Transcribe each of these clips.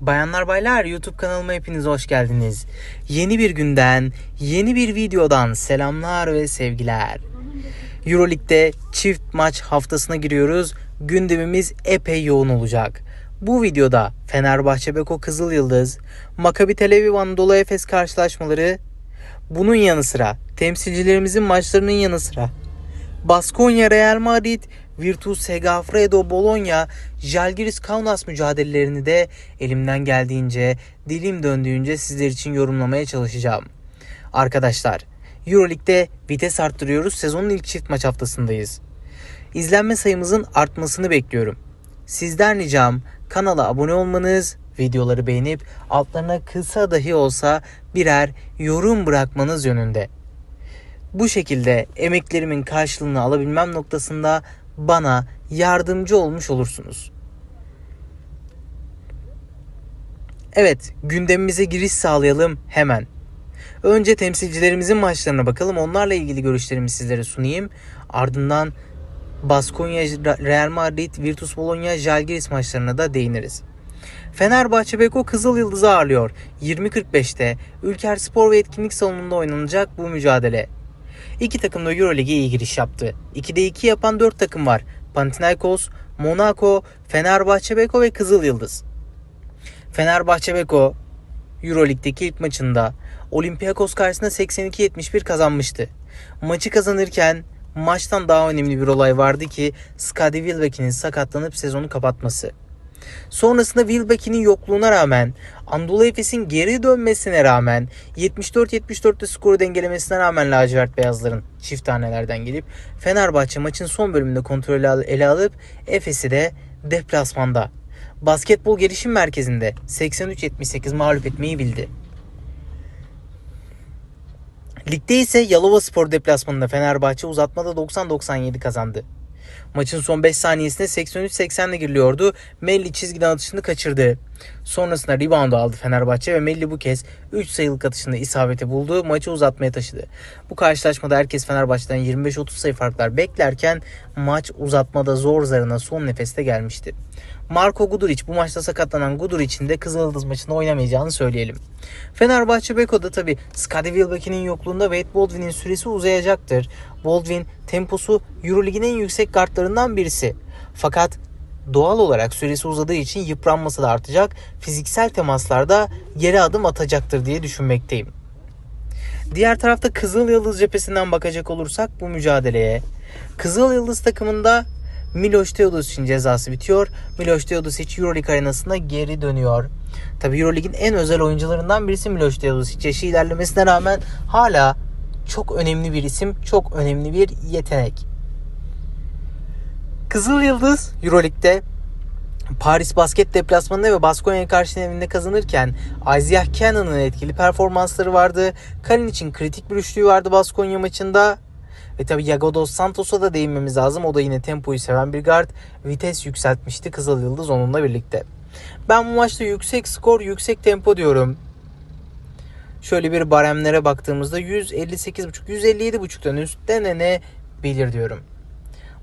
Bayanlar baylar YouTube kanalıma hepiniz hoş geldiniz. Yeni bir günden, yeni bir videodan selamlar ve sevgiler. Euroleague'de çift maç haftasına giriyoruz. Gündemimiz epey yoğun olacak. Bu videoda Fenerbahçe Beko Kızıl Yıldız, Maccabi Tel Aviv Anadolu Efes karşılaşmaları, bunun yanı sıra temsilcilerimizin maçlarının yanı sıra Baskonya Real Madrid, Virtus Segafredo Bologna, Žalgiris Kaunas mücadelelerini de elimden geldiğince, dilim döndüğünce sizler için yorumlamaya çalışacağım. Arkadaşlar, Euroleague'de vites arttırıyoruz. Sezonun ilk çift maç haftasındayız. İzlenme sayımızın artmasını bekliyorum. Sizden ricam kanala abone olmanız, videoları beğenip altlarına kısa dahi olsa birer yorum bırakmanız yönünde. Bu şekilde emeklerimin karşılığını alabilmem noktasında bana yardımcı olmuş olursunuz. Evet, gündemimize giriş sağlayalım hemen. Önce temsilcilerimizin maçlarına bakalım. Onlarla ilgili görüşlerimi sizlere sunayım. Ardından Baskonya, Real Madrid, Virtus Bologna, Žalgiris maçlarına da değiniriz. Fenerbahçe Beko Kızıl Yıldız'ı ağırlıyor. 20.45'te Ülker Spor ve Etkinlik Salonu'nda oynanacak bu mücadele. İki takım da Euroleague'e iyi giriş yaptı. 2'de 2 yapan 4 takım var. Panathinaikos, Monaco, Fenerbahçe Beko ve Kızıl Yıldız. Fenerbahçe Beko Euroleague'deki ilk maçında Olympiakos karşısında 82-71 kazanmıştı. Maçı kazanırken maçtan daha önemli bir olay vardı ki Skadi Wilbeck'in sakatlanıp sezonu kapatması. Sonrasında Wilbeck'in yokluğuna rağmen Anadolu Efes'in geri dönmesine rağmen 74-74'te skoru dengelemesine rağmen lacivert beyazların çift tanelerden gelip Fenerbahçe maçın son bölümünde kontrolü ele alıp Efes'i de deplasmanda basketbol gelişim merkezinde 83-78 mağlup etmeyi bildi. Ligde ise Yalova Spor deplasmanında Fenerbahçe uzatmada 90-97 kazandı. Maçın son 5 saniyesinde 83-80'le giriliyordu. Melli çizgiden atışını kaçırdı. Sonrasında rebound aldı Fenerbahçe ve Melli bu kez 3 sayılık atışında isabeti buldu. Maçı uzatmaya taşıdı. Bu karşılaşmada herkes Fenerbahçe'den 25-30 sayı farklar beklerken maç uzatmada zor zarına son nefeste gelmişti. Marko Guduric bu maçta sakatlanan Guduric'in de Kızıldız maçında oynamayacağını söyleyelim. Fenerbahçe Beko'da tabi Skadi Wilbeck'in yokluğunda Wade Baldwin'in süresi uzayacaktır. Baldwin temposu Eurolig'in en yüksek kartlarından birisi. Fakat doğal olarak süresi uzadığı için yıpranması da artacak. Fiziksel temaslarda geri adım atacaktır diye düşünmekteyim. Diğer tarafta Kızıl Yıldız cephesinden bakacak olursak bu mücadeleye Kızıl Yıldız takımında Miloš Teodosic'in cezası bitiyor. Miloš Teodosic Euroleague arenasına geri dönüyor. Tabi Euroleague'in en özel oyuncularından birisi Miloš Teodosic. Yaşı ilerlemesine rağmen hala çok önemli bir isim, çok önemli bir yetenek. Kızıl Yıldız Euroleague'de Paris Basket deplasmanında ve Baskonya'ya karşı evinde kazanırken Isaiah Cannon'ın etkili performansları vardı. Kalinic'in kritik bir üçlüğü vardı Baskonya maçında. Ve tabi Yago Dos Santos'a da değinmemiz lazım. O da yine tempoyu seven bir guard. Vites yükseltmişti Kızıl Yıldız onunla birlikte. Ben bu maçta yüksek skor, yüksek tempo diyorum. Şöyle bir baremlere baktığımızda 158.5, 157.5'tan üst denenebilir diyorum.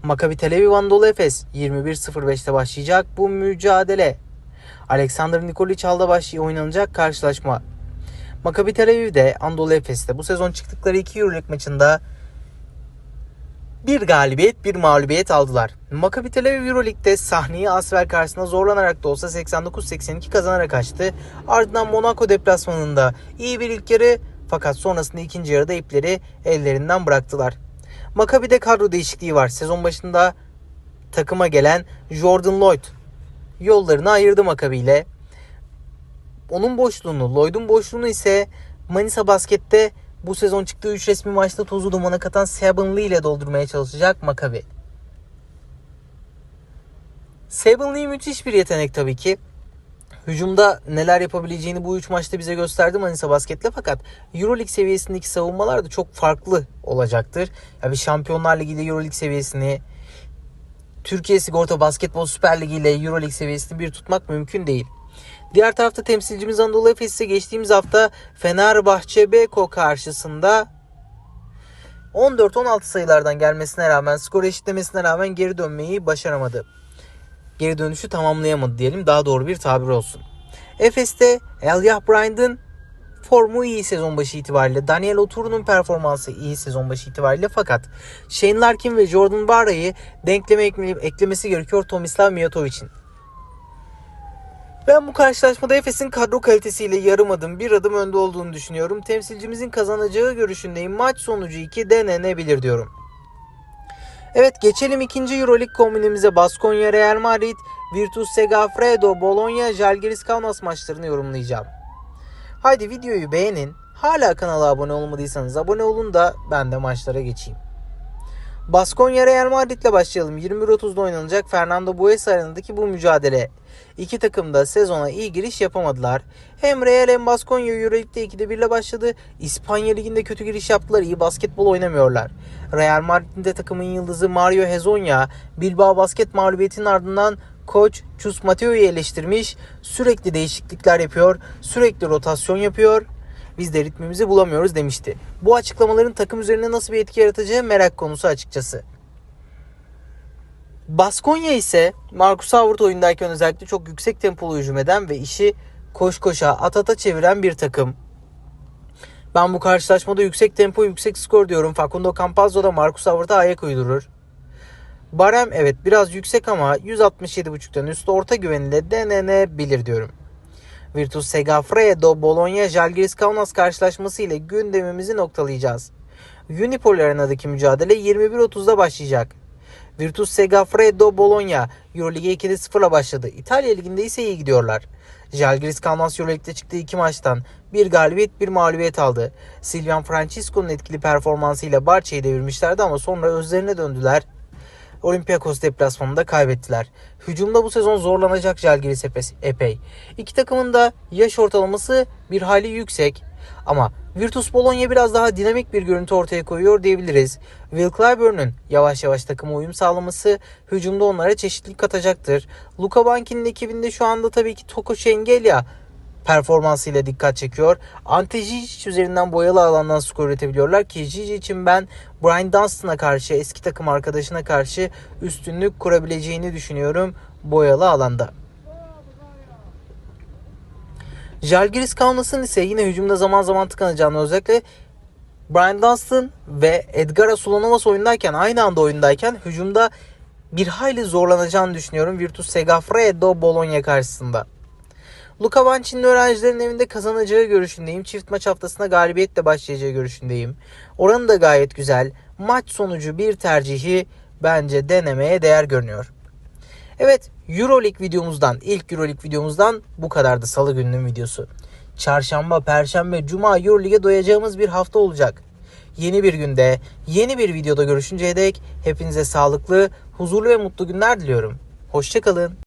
Maccabi Tel Aviv Anadolu Efes 21.05'te başlayacak bu mücadele. Alexander Nikolic Hal'da başlayıp oynanacak karşılaşma. Maccabi Tel Aviv'de Anadolu Efes'te bu sezon çıktıkları iki Euroleague maçında bir galibiyet bir mağlubiyet aldılar. Maccabi Tel Aviv Euroleague'de sahneyi Asvel karşısında zorlanarak da olsa 89-82 kazanarak açtı. Ardından Monaco deplasmanında iyi bir ilk yarı fakat sonrasında ikinci yarıda ipleri ellerinden bıraktılar. Maccabi'de kadro değişikliği var. Sezon başında takıma gelen Jordan Lloyd yollarını ayırdı Maccabi ile. Onun boşluğunu, Lloyd'un boşluğunu ise Manisa Basket'te bu sezon çıktığı 3 resmi maçta tozu dumana katan Sabin Lee ile doldurmaya çalışacak Maccabi. Sabin Lee müthiş bir yetenek tabii ki. Hücumda neler yapabileceğini bu 3 maçta bize gösterdi Manisa Basket'le fakat Euroleague seviyesindeki savunmalar da çok farklı olacaktır. Ya bir Şampiyonlar Ligi ile Euroleague seviyesini Türkiye Sigorta Basketbol Süper Ligi ile Euroleague seviyesini bir tutmak mümkün değil. Diğer tarafta temsilcimiz Anadolu Efes ise geçtiğimiz hafta Fenerbahçe Beko karşısında 14-16 sayılardan gelmesine rağmen, skor eşitlemesine rağmen geri dönmeyi başaramadı. Geri dönüşü tamamlayamadı diyelim. Daha doğru bir tabir olsun. Efes'te Elijah Bryant'ın formu iyi sezon başı itibariyle. Daniel Oturu'nun performansı iyi sezon başı itibariyle fakat Shane Larkin ve Jordan Barra'yı denkleme ekle- eklemesi gerekiyor Tomislav Mijatovic'in. Ben bu karşılaşmada Efes'in kadro kalitesiyle yarım adım bir adım önde olduğunu düşünüyorum. Temsilcimizin kazanacağı görüşündeyim. Maç sonucu 2 denenebilir diyorum. Evet geçelim ikinci Euroleague kombinimize. Baskonya Real Madrid, Virtus Segafredo, Bologna, Žalgiris Kaunas maçlarını yorumlayacağım. Haydi videoyu beğenin. Hala kanala abone olmadıysanız abone olun da ben de maçlara geçeyim. Baskonya Real Madrid ile başlayalım. 21.30'da oynanacak Fernando Bues arenadaki bu mücadele. İki takım da sezona iyi giriş yapamadılar. Hem Real hem Baskonya Euroleague'de 2'de 1 ile başladı. İspanya Ligi'nde kötü giriş yaptılar. İyi basketbol oynamıyorlar. Real Madrid'in de takımın yıldızı Mario Hezonja Bilbao basket mağlubiyetinin ardından koç Chus Mateo'yu eleştirmiş. Sürekli değişiklikler yapıyor. Sürekli rotasyon yapıyor. Biz de ritmimizi bulamıyoruz demişti. Bu açıklamaların takım üzerine nasıl bir etki yaratacağı merak konusu açıkçası. Baskonya ise Marcus Howard oyundayken özellikle çok yüksek tempolu hücum eden ve işi koş koşa at ata çeviren bir takım. Ben bu karşılaşmada yüksek tempo yüksek skor diyorum. Facundo Campazzo da Marcus Howard'a ayak uydurur. Barem evet biraz yüksek ama 167.5'tan üstü orta güveniyle denenebilir diyorum. Virtus Segafredo Bologna Žalgiris Kaunas karşılaşması ile gündemimizi noktalayacağız. Unipol Arena'daki mücadele 21.30'da başlayacak. Virtus Segafredo Bologna Euroleague 2'de 0'la başladı. İtalya Ligi'nde ise iyi gidiyorlar. Žalgiris Kaunas Euroleague'de çıktığı iki maçtan bir galibiyet bir mağlubiyet aldı. Silvian Francisco'nun etkili performansıyla Barça'yı devirmişlerdi ama sonra özlerine döndüler. Olympiakos deplasmanında kaybettiler. Hücumda bu sezon zorlanacak Žalgiris epes- epey. İki takımın da yaş ortalaması bir hali yüksek. Ama Virtus Bologna biraz daha dinamik bir görüntü ortaya koyuyor diyebiliriz. Will Clyburn'un yavaş yavaş takıma uyum sağlaması hücumda onlara çeşitlilik katacaktır. Luka Banki'nin ekibinde şu anda tabii ki Toko Şengelya performansıyla dikkat çekiyor. Ante Žižić üzerinden boyalı alandan skor üretebiliyorlar ki Žižić için ben Brian Dunstan'a karşı eski takım arkadaşına karşı üstünlük kurabileceğini düşünüyorum boyalı alanda. Jalgiris Kaunas'ın ise yine hücumda zaman zaman tıkanacağını özellikle Brian Dunstan ve Edgar Asulanovas oyundayken aynı anda oyundayken hücumda bir hayli zorlanacağını düşünüyorum Virtus Segafredo Bologna karşısında. Luka Bancini'nin öğrencilerin evinde kazanacağı görüşündeyim. Çift maç haftasına galibiyetle başlayacağı görüşündeyim. Oranı da gayet güzel. Maç sonucu bir tercihi bence denemeye değer görünüyor. Evet Euroleague videomuzdan ilk Euroleague videomuzdan bu kadardı salı gününün videosu. Çarşamba, perşembe, cuma Euroleague'e doyacağımız bir hafta olacak. Yeni bir günde, yeni bir videoda görüşünceye dek hepinize sağlıklı, huzurlu ve mutlu günler diliyorum. Hoşçakalın.